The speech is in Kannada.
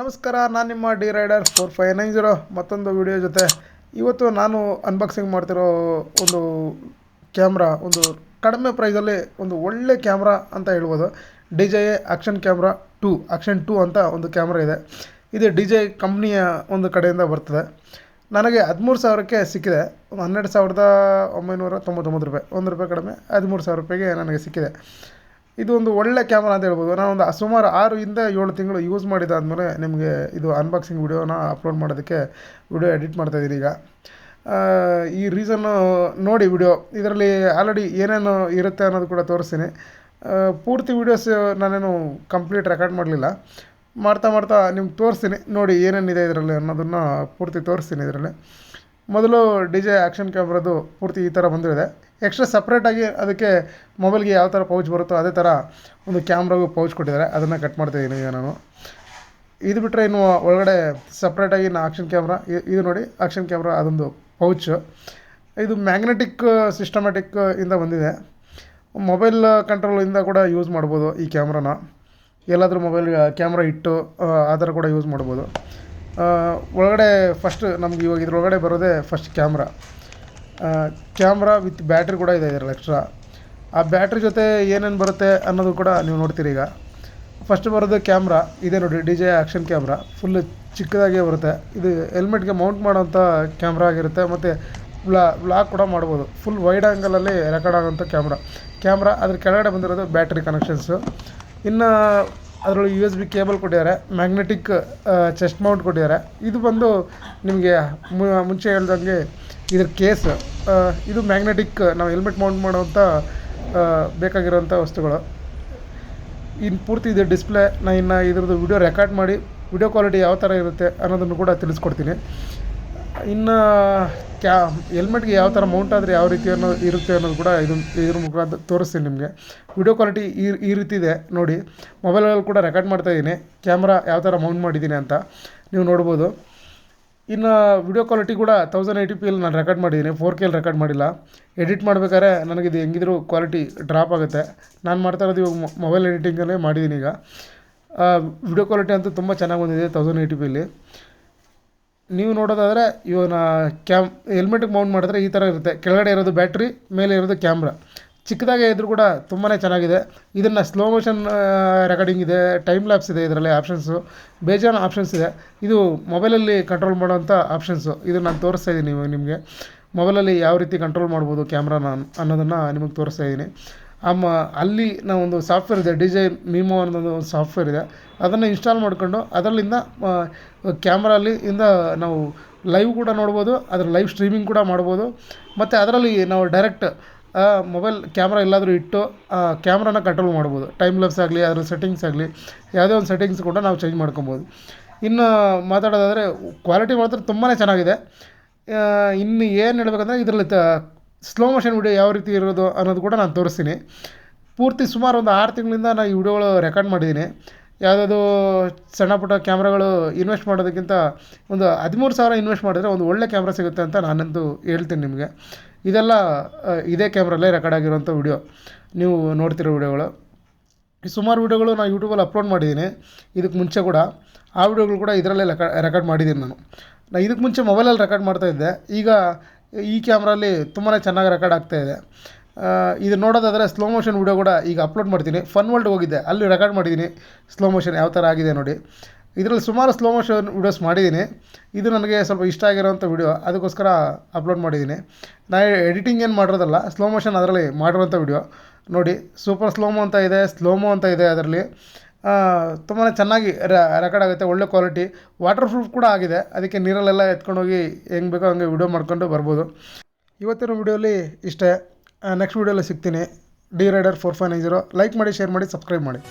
ನಮಸ್ಕಾರ, ನಾನು ನಿಮ್ಮ D rider four five nine zero. ಮತ್ತೊಂದು ವಿಡಿಯೋ ಜೊತೆ. ಇವತ್ತು ನಾನು ಅನ್ಬಾಕ್ಸಿಂಗ್ ಮಾಡ್ತಿರೋ ಒಂದು ಕ್ಯಾಮ್ರಾ ಒಂದು ಕಡಿಮೆ ಪ್ರೈಸಲ್ಲಿ ಒಂದು ಒಳ್ಳೆ ಕ್ಯಾಮ್ರಾ ಅಂತ ಹೇಳ್ಬೋದು. D J A action camera two action two ಅಂತ ಒಂದು ಕ್ಯಾಮ್ರಾ ಇದೆ. ಇದು ಡಿ ಜೆ ಕಂಪ್ನಿಯ ಒಂದು ಕಡೆಯಿಂದ ಬರ್ತದೆ. ನನಗೆ ಹದಿಮೂರು ಸಾವಿರಕ್ಕೆ ಸಿಕ್ಕಿದೆ. ಒಂದು ಹನ್ನೆರಡು ಸಾವಿರದ ಒಂಬೈನೂರ ತೊಂಬತ್ತೊಂಬತ್ತು ರೂಪಾಯಿ. ಒಂದು ರೂಪಾಯಿ ಕಡಿಮೆ, ಹದಿಮೂರು ಸಾವಿರ ರೂಪಾಯಿಗೆ ನನಗೆ ಸಿಕ್ಕಿದೆ. ಇದು ಒಂದು ಒಳ್ಳೆ ಕ್ಯಾಮ್ರಾ ಅಂತ ಹೇಳ್ಬೋದು. ನಾನು ಒಂದು ಸುಮಾರು ಆರರಿಂದ ಏಳು ತಿಂಗಳು ಯೂಸ್ ಮಾಡಿದಾದ್ಮೇಲೆ ನಿಮಗೆ ಇದು ಅನ್ಬಾಕ್ಸಿಂಗ್ ವಿಡಿಯೋನ ಅಪ್ಲೋಡ್ ಮಾಡೋದಕ್ಕೆ ವಿಡಿಯೋ ಎಡಿಟ್ ಮಾಡ್ತಾಯಿದ್ದೀನಿ ಈಗ. ಈ ರೀಸನ್ನು ನೋಡಿ ವಿಡಿಯೋ ಇದರಲ್ಲಿ ಆಲ್ರೆಡಿ ಏನೇನು ಇರುತ್ತೆ ಅನ್ನೋದು ಕೂಡ ತೋರಿಸ್ತೀನಿ. ಪೂರ್ತಿ ವೀಡಿಯೋಸ್ ನಾನೇನು ಕಂಪ್ಲೀಟ್ ರೆಕಾರ್ಡ್ ಮಾಡಲಿಲ್ಲ. ಮಾಡ್ತಾ ಮಾಡ್ತಾ ನಿಮ್ಗೆ ತೋರಿಸ್ತೀನಿ. ನೋಡಿ ಏನೇನಿದೆ ಇದರಲ್ಲಿ ಅನ್ನೋದನ್ನು ಪೂರ್ತಿ ತೋರಿಸ್ತೀನಿ ಇದರಲ್ಲಿ. ಮೊದಲು ಡಿ ಜೆ ಆ್ಯಕ್ಷನ್ ಕ್ಯಾಮ್ರಾದು ಪೂರ್ತಿ ಈ ಥರ ಬಂದಿದೆ. ಎಕ್ಸ್ಟ್ರಾ ಸಪ್ರೇಟಾಗಿ ಅದಕ್ಕೆ ಮೊಬೈಲ್ಗೆ ಯಾವ ಥರ ಪೌಚ್ ಬರುತ್ತೋ ಅದೇ ಥರ ಒಂದು ಕ್ಯಾಮ್ರಾಗೂ ಪೌಚ್ ಕೊಟ್ಟಿದ್ದಾರೆ. ಅದನ್ನು ಕಟ್ ಮಾಡ್ತಾಯಿದ್ದೀನಿ ಈಗ ನಾನು. ಇದು ಬಿಟ್ಟರೆ ಇನ್ನು ಒಳಗಡೆ ಸಪ್ರೇಟಾಗಿ ನಾ ಆಕ್ಷನ್ ಕ್ಯಾಮ್ರಾ ಇದು ನೋಡಿ ಆಕ್ಷನ್ ಕ್ಯಾಮ್ರಾ ಅದೊಂದು ಪೌಚ್ ಇದು ಮ್ಯಾಗ್ನೆಟಿಕ್ ಸಿಸ್ಟಮ್ಯಾಟಿಕ್ ಇಂದ ಬಂದಿದೆ. ಮೊಬೈಲ್ ಕಂಟ್ರೋಲಿಂದ ಕೂಡ ಯೂಸ್ ಮಾಡ್ಬೋದು ಈ ಕ್ಯಾಮ್ರಾನ ಎಲ್ಲಾದರೂ ಮೊಬೈಲ್ ಕ್ಯಾಮ್ರಾ ಇಟ್ಟು ಆ, ಥರ ಕೂಡ ಯೂಸ್ ಮಾಡ್ಬೋದು. ಒಳಗಡೆ ಫಸ್ಟ್ ನಮ್ಗೆ ಇವಾಗ ಇದ್ರೊಳಗಡೆ ಬರೋದೇ first camera camera with battery ಕೂಡ ಇದೆ ಇದರಲ್ಲಿ ಎಕ್ಸ್ಟ್ರಾ ಆ ಬ್ಯಾಟ್ರಿ ಜೊತೆ ಏನೇನು ಬರುತ್ತೆ ಅನ್ನೋದು ಕೂಡ ನೀವು ನೋಡ್ತೀರಿ ಈಗ. ಫಸ್ಟ್ ಬರೋದು ಕ್ಯಾಮ್ರಾ ಇದೆ ನೋಡಿ D J action camera full ಚಿಕ್ಕದಾಗೇ ಬರುತ್ತೆ. ಇದು ಹೆಲ್ಮೆಟ್ಗೆ ಮೌಂಟ್ ಮಾಡೋಂಥ ಕ್ಯಾಮ್ರಾ ಆಗಿರುತ್ತೆ. ಮತ್ತು ವ್ಲಾ ಬ್ಲಾಕ್ ಕೂಡ ಮಾಡ್ಬೋದು. ಫುಲ್ ವೈಡ್ ಆ್ಯಂಗಲಲ್ಲಿ ರೆಕಾರ್ಡ್ ಆಗೋಂಥ ಕ್ಯಾಮ್ರಾ ಕ್ಯಾಮ್ರಾ ಅದ್ರ ಕೆಳಗಡೆ ಬಂದಿರೋದು ಬ್ಯಾಟ್ರಿ ಕನೆಕ್ಷನ್ಸು ಇನ್ನು ಅದರೊಳಗೆ ಯು ಎಸ್ ಬಿ ಕೇಬಲ್ ಕೊಟ್ಟಿದ್ದಾರೆ. ಮ್ಯಾಗ್ನೆಟಿಕ್ ಚೆಸ್ಟ್ ಮೌಂಟ್ ಕೊಟ್ಟಿದ್ದಾರೆ. ಇದು ಬಂದು ನಿಮಗೆ ಮುಂಚೆ ಹೇಳ್ದಂಗೆ ಇದ್ರ ಕೇಸ್ ಇದು ಮ್ಯಾಗ್ನೆಟಿಕ್ ನಾವು ಹೆಲ್ಮೆಟ್ ಮೌಂಟ್ ಮಾಡುವಂಥ ಬೇಕಾಗಿರೋಂಥ ವಸ್ತುಗಳು. ಇನ್ನು ಪೂರ್ತಿ ಇದೆ ಡಿಸ್ಪ್ಲೇ ನಾನು ಇನ್ನು ಇದ್ರದ್ದು ವಿಡಿಯೋ ರೆಕಾರ್ಡ್ ಮಾಡಿ ವಿಡಿಯೋ ಕ್ವಾಲಿಟಿ ಯಾವ ಥರ ಇರುತ್ತೆ ಅನ್ನೋದನ್ನು ಕೂಡ ತಿಳಿಸ್ಕೊಡ್ತೀನಿ. ಇನ್ನು, ಕ್ಯಾ ಹೆಲ್ಮೆಟ್ಗೆ ಯಾವ ಥರ ಮೌಂಟ್ ಆದರೆ ಯಾವ ರೀತಿ ಅನ್ನೋ, ಇರುತ್ತೆ ಅನ್ನೋದು ಕೂಡ ಇದು, ಇದ್ರ ಮುಖಾಂತರ ತೋರಿಸ್ತೀನಿ ನಿಮಗೆ. ವಿಡಿಯೋ ಕ್ವಾಲಿಟಿ ಈ ಈ ರೀತಿ ಇದೆ, ನೋಡಿ. ಮೊಬೈಲಲ್ಲಿ ಕೂಡ ರೆಕಾರ್ಡ್ ಮಾಡ್ತಾಯಿದ್ದೀನಿ ಕ್ಯಾಮ್ರಾ ಯಾವ ಥರ ಮೌಂಟ್ ಮಾಡಿದ್ದೀನಿ ಅಂತ ನೀವು ನೋಡ್ಬೋದು. ಇನ್ನು ವಿಡಿಯೋ ಕ್ವಾಲಿಟಿ ಕೂಡ ತೌಸಂಡ್ ಏಯ್ಟಿ ಪಿ ಎಲ್ಲಿ ನಾನು ರೆಕಾರ್ಡ್ ಮಾಡಿದ್ದೀನಿ ಫೋರ್ ಕೆ ರೆಕಾರ್ಡ್ ಮಾಡಿಲ್ಲ. ಎಡಿಟ್ ಮಾಡ್ಬೇಕಾದ್ರೆ ನನಗಿದು ಹೆಂಗಿದ್ರು ಕ್ವಾಲಿಟಿ ಡ್ರಾಪ್ ಆಗುತ್ತೆ. ನಾನು ಮಾಡ್ತಾ ಇರೋದು ಇವಾಗ ಮೊಬೈಲ್ ಎಡಿಟಿಂಗಲ್ಲೇ ಮಾಡಿದ್ದೀನಿ ಈಗ. ವಿಡಿಯೋ ಕ್ವಾಲಿಟಿ ಅಂತೂ ತುಂಬ ಚೆನ್ನಾಗಿ ಬಂದಿದೆ ತೌಸಂಡ್ ಏಯ್ಟಿ ಪಿಯಲ್ಲಿ ನೀವು ನೋಡೋದಾದರೆ ಇವನ ಕ್ಯಾಮ್ ಹೆಲ್ಮೆಟಿಗೆ ಮೌಂಟ್ ಮಾಡಿದ್ರೆ ಈ ಥರ ಇರುತ್ತೆ. ಕೆಳಗಡೆ ಇರೋದು ಬ್ಯಾಟ್ರಿ ಮೇಲೆ ಇರೋದು ಕ್ಯಾಮ್ರಾ ಚಿಕ್ಕದಾಗೆ ಇದ್ರೂ ಕೂಡ ತುಂಬಾ ಚೆನ್ನಾಗಿದೆ. ಇದನ್ನು ಸ್ಲೋ ಮೋಷನ್ ರೆಕಾರ್ಡಿಂಗ್ ಇದೆ ಟೈಮ್ ಲ್ಯಾಪ್ಸ್ ಇದೆ ಇದರಲ್ಲಿ ಆಪ್ಷನ್ಸು ಬೇಜಾನ್ ಆಪ್ಷನ್ಸ್ ಇದೆ. ಇದು ಮೊಬೈಲಲ್ಲಿ ಕಂಟ್ರೋಲ್ ಮಾಡೋವಂಥ ಆಪ್ಷನ್ಸು ಇದನ್ನು ನಾನು ತೋರಿಸ್ತಾ ಇದ್ದೀನಿ ಇವಾಗ ನಿಮಗೆ. ಮೊಬೈಲಲ್ಲಿ ಯಾವ ರೀತಿ ಕಂಟ್ರೋಲ್ ಮಾಡ್ಬೋದು ಕ್ಯಾಮ್ರಾನ ಅನ್ನೋದನ್ನು ನಿಮಗೆ ತೋರಿಸ್ತಾ ಇದ್ದೀನಿ. ಆಮ ಅಲ್ಲಿ ನಾವು ಒಂದು ಸಾಫ್ಟ್ವೇರ್ ಇದೆ ಡಿ ಜೆ ಮೀಮೋ ಅನ್ನೋದು ಒಂದು ಸಾಫ್ಟ್ವೇರ್ ಇದೆ. ಅದನ್ನು ಇನ್ಸ್ಟಾಲ್ ಮಾಡ್ಕೊಂಡು ಅದರಲ್ಲಿಂದ ಕ್ಯಾಮ್ರಲ್ಲಿ ಇಂದ ನಾವು ಲೈವ್ ಕೂಡ ನೋಡ್ಬೋದು, ಅದರ ಲೈವ್ ಸ್ಟ್ರೀಮಿಂಗ್ ಕೂಡ ಮಾಡ್ಬೋದು. ಮತ್ತು ಅದರಲ್ಲಿ ನಾವು ಡೈರೆಕ್ಟ್ ಮೊಬೈಲ್ ಕ್ಯಾಮ್ರಾ ಎಲ್ಲಾದರೂ ಇಟ್ಟು ಕ್ಯಾಮ್ರಾನ ಕಂಟ್ರೋಲ್ ಮಾಡ್ಬೋದು. ಟೈಮ್ ಲವ್ಸ್ ಆಗಲಿ, ಅದರ ಸೆಟ್ಟಿಂಗ್ಸ್ ಆಗಲಿ, ಯಾವುದೇ ಒಂದು ಸೆಟ್ಟಿಂಗ್ಸ್ ಕೂಡ ನಾವು ಚೇಂಜ್ ಮಾಡ್ಕೊಬೋದು. ಇನ್ನು ಮಾತಾಡೋದಾದರೆ ಕ್ವಾಲಿಟಿ ಮಾತ್ರ ತುಂಬಾ ಚೆನ್ನಾಗಿದೆ. ಇನ್ನು ಏನು ಹೇಳ್ಬೇಕಂದ್ರೆ, ಇದರಲ್ಲಿ ತ ಸ್ಲೋ ಮೋಷನ್ ವಿಡಿಯೋ ಯಾವ ರೀತಿ ಇರೋದು ಅನ್ನೋದು ಕೂಡ ನಾನು ತೋರಿಸ್ತೀನಿ. ಪೂರ್ತಿ ಸುಮಾರು ಒಂದು ಆರು ತಿಂಗಳಿಂದ ನಾನು ಈ ವಿಡಿಯೋಗಳು ರೆಕಾರ್ಡ್ ಮಾಡಿದ್ದೀನಿ. ಯಾವುದಾದ್ರು ಸಣ್ಣ ಪುಟ್ಟ ಕ್ಯಾಮ್ರಾಗಳು ಇನ್ವೆಸ್ಟ್ ಮಾಡೋದಕ್ಕಿಂತ ಒಂದು ಹದಿಮೂರು ಸಾವಿರ ಇನ್ವೆಸ್ಟ್ ಮಾಡಿದ್ರೆ ಒಂದು ಒಳ್ಳೆ ಕ್ಯಾಮ್ರಾ ಸಿಗುತ್ತೆ ಅಂತ ನಾನಂತೂ ಹೇಳ್ತೀನಿ ನಿಮಗೆ. ಇದೆಲ್ಲ ಇದೇ ಕ್ಯಾಮ್ರಲ್ಲೇ ರೆಕಾರ್ಡ್ ಆಗಿರೋಂಥ ವಿಡಿಯೋ ನೀವು ನೋಡ್ತಿರೋ ವಿಡಿಯೋಗಳು ಈ ಸುಮಾರು ವೀಡಿಯೋಗಳು ನಾನು ಯೂಟ್ಯೂಬಲ್ಲಿ ಅಪ್ಲೋಡ್ ಮಾಡಿದ್ದೀನಿ. ಇದಕ್ಕೆ ಮುಂಚೆ ಕೂಡ, ಆ ವಿಡಿಯೋಗಳು ಕೂಡ ಇದರಲ್ಲೇ ರೆಕ ರೆಕಾರ್ಡ್ ಮಾಡಿದ್ದೀನಿ ನಾನು. ನಾನು ಇದಕ್ಕೆ ಮುಂಚೆ ಮೊಬೈಲಲ್ಲಿ ರೆಕಾರ್ಡ್ ಮಾಡ್ತಾಯಿದ್ದೆ ಈಗ ಈ ಕ್ಯಾಮ್ರಲ್ಲಿ ತುಂಬಾ ಚೆನ್ನಾಗಿ ರೆಕಾರ್ಡ್ ಆಗ್ತಾ ಇದೆ. ಇದು ನೋಡೋದಾದರೆ ಸ್ಲೋ ಮೋಷನ್ ವಿಡಿಯೋ ಕೂಡ ಈಗ ಅಪ್ಲೋಡ್ ಮಾಡ್ತೀನಿ. ಫನ್ ವರ್ಲ್ಡ್ ಹೋಗಿದ್ದೆ ಅಲ್ಲಿ ರೆಕಾರ್ಡ್ ಮಾಡಿದ್ದೀನಿ. ಸ್ಲೋ ಮೋಷನ್ ಯಾವ ಥರ ಆಗಿದೆ ನೋಡಿ. ಇದರಲ್ಲಿ ಸುಮಾರು ಸ್ಲೋ ಮೋಷನ್ ವೀಡಿಯೋಸ್ ಮಾಡಿದ್ದೀನಿ. ಇದು ನನಗೆ ಸ್ವಲ್ಪ ಇಷ್ಟ ಆಗಿರೋಂಥ ವಿಡಿಯೋ ಅದಕ್ಕೋಸ್ಕರ ಅಪ್ಲೋಡ್ ಮಾಡಿದ್ದೀನಿ. ನಾನು ಎಡಿಟಿಂಗ್ ಏನು ಮಾಡಿರೋದಲ್ಲ ಸ್ಲೋ ಮೋಷನ್ ಅದರಲ್ಲಿ ಮಾಡಿರೋಂಥ ವಿಡಿಯೋ ನೋಡಿ ಸೂಪರ್ ಸ್ಲೋಮೋ ಅಂತ ಇದೆ ಸ್ಲೋಮೋ ಅಂತ ಇದೆ ಅದರಲ್ಲಿ. ತುಂಬಾ ಚೆನ್ನಾಗಿ ರೆಕಾರ್ಡ್ ಆಗುತ್ತೆ, ಒಳ್ಳೆ ಕ್ವಾಲಿಟಿ ವಾಟರ್ ಪ್ರೂಫ್ ಕೂಡ ಆಗಿದೆ. ಅದಕ್ಕೆ ನೀರಲ್ಲೆಲ್ಲ ಎತ್ಕೊಂಡೋಗಿ ಹೆಂಗೆ ಬೇಕೋ ಹಂಗೆ ವಿಡಿಯೋ ಮಾಡ್ಕೊಂಡು ಬರ್ಬೋದು. ಇವತ್ತಿನ ವಿಡಿಯೋಲಿ ಇಷ್ಟೇ. ನೆಕ್ಸ್ಟ್ ವೀಡಿಯೋಲಿ ಸಿಗ್ತೀನಿ. D rider four five nine zero like ಮಾಡಿ ಶೇರ್ ಮಾಡಿ ಸಬ್ಸ್ಕ್ರೈಬ್ ಮಾಡಿ.